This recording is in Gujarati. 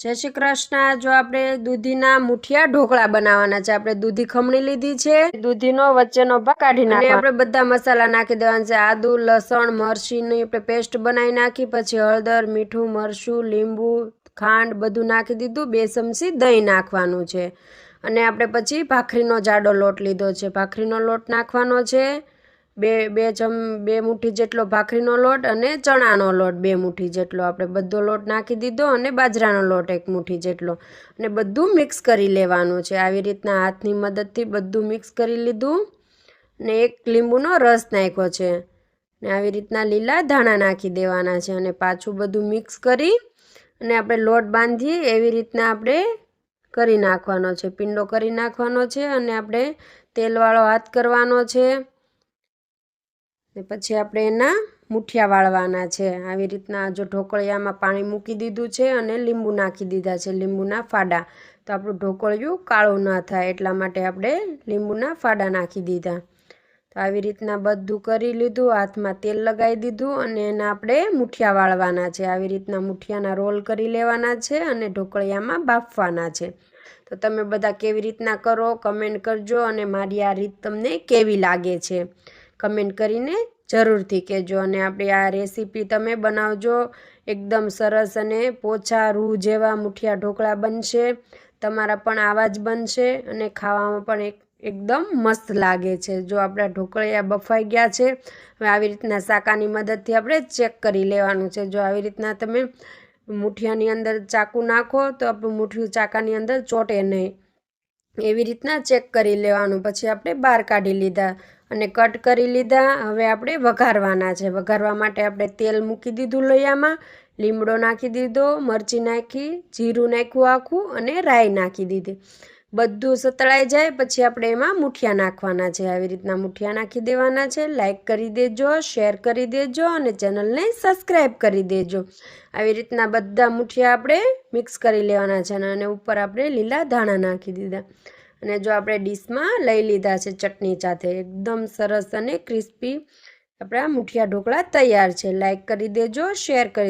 જય શ્રી કૃષ્ણ. જો આપણે દૂધીના મુઠિયા ઢોકળા બનાવવાના છે આપણે દૂધી ખમણી લીધી છે. દૂધીનો વચ્ચેનો ભાગ કાઢી નાખી આપણે બધા મસાલા નાખી દેવાના છે. આદુ લસણ મરચીની આપણે પેસ્ટ બનાવી નાખી પછી હળદર મીઠું મરચું લીંબુ ખાંડ બધું નાખી દીધું. બે ચમચી દહીં નાખવાનું છે. અને આપણે પછી ભાખરીનો જાડો લોટ લીધો છે. ભાખરીનો લોટ નાખવાનો છે. બે બે ચમ બે મુઠ્ઠી જેટલો ભાખરીનો લોટ અને ચણાનો લોટ બે મુઠ્ઠી જેટલો. આપણે બધો લોટ નાખી દીધો અને બાજરાનો લોટ એક મુઠ્ઠી જેટલો. અને બધું મિક્સ કરી લેવાનું છે. આવી રીતના હાથની મદદથી બધું મિક્સ કરી લીધું ને એક લીંબુનો રસ નાખ્યો છે. ને આવી રીતના લીલા ધાણા નાખી દેવાના છે અને પાછું બધું મિક્સ કરી અને આપણે લોટ બાંધીએ એવી રીતના આપણે કરી નાખવાનો છે. પિંડો કરી નાખવાનો છે અને આપણે તેલવાળો હાથ કરવાનો છે. ને પછી આપણે એના મુઠિયા વાળવાના છે. આવી રીતના જો ઢોકળિયામાં પાણી મૂકી દીધું છે અને લીંબુ નાખી દીધા છે, લીંબુના ફાડા. તો આપણું ઢોકળિયું કાળું ન થાય એટલા માટે આપણે લીંબુના ફાડા નાખી દીધા. તો આવી રીતના બધું કરી લીધું, હાથમાં તેલ લગાવી દીધું અને એના આપણે મુઠિયા વાળવાના છે. આવી રીતના મુઠિયાના રોલ કરી લેવાના છે અને ઢોકળિયામાં બાફવાના છે. તો તમે બધા કેવી રીતના કરો, કમેન્ટ કરજો અને મારી આ રીત તમને કેવી લાગે છે. કમેન્ટ કરીને જરૂરથી કહેજો. અને આપણી આ રેસીપી તમે બનાવજો. એકદમ સરસ અને પોછા રૂ જેવા મુઠિયા ઢોકળા બનશે. તમારા પણ આવા જ બનશે અને ખાવામાં પણ એક, એકદમ મસ્ત લાગે છે. જો આપણા ઢોકળિયા બફાઈ ગયા છે, હવે આવી રીતના શાકાની મદદથી આપણે ચેક કરી લેવાનું છે. જો આવી રીતના તમે મુઠિયાની અંદર ચાકુ નાખો તો આપણું મુઠિયું ચાકાની અંદર ચોટે નહીં. એવી રીતના ચેક કરી લેવાનું. પછી આપણે બહાર કાઢી લીધા અને કટ કરી લીધા. હવે આપણે વઘારવાના છે. વઘારવા માટે આપણે તેલ મૂકી દીધું લોયામાં, લીમડો નાખી દીધો, મરચી નાખી, જીરું નાખ્યું આખું અને રાઈ નાખી દીધી. બધું સતળાઈ જાય, પછી આપણે એમાં મુઠિયા નાખવાના છે. આવી રીતના મુઠિયા નાખી દેવાના છે. લાઇક કરી દેજો શેર કરી દેજો અને ચેનલને સબસ્ક્રાઈબ કરી દેજો. આવી રીતના બધા મુઠિયા આપણે મિક્સ કરી લેવાના છે અને ઉપર આપણે લીલા ધાણા નાખી દીધા. અને જો આપણે ડીશમાં લઈ લીધા છે ચટણી સાથે, એકદમ સરસ અને ક્રિસ્પી આપણા મુઠિયા ઢોકળા તૈયાર છે. લાઇક કરી દેજો શેર કરી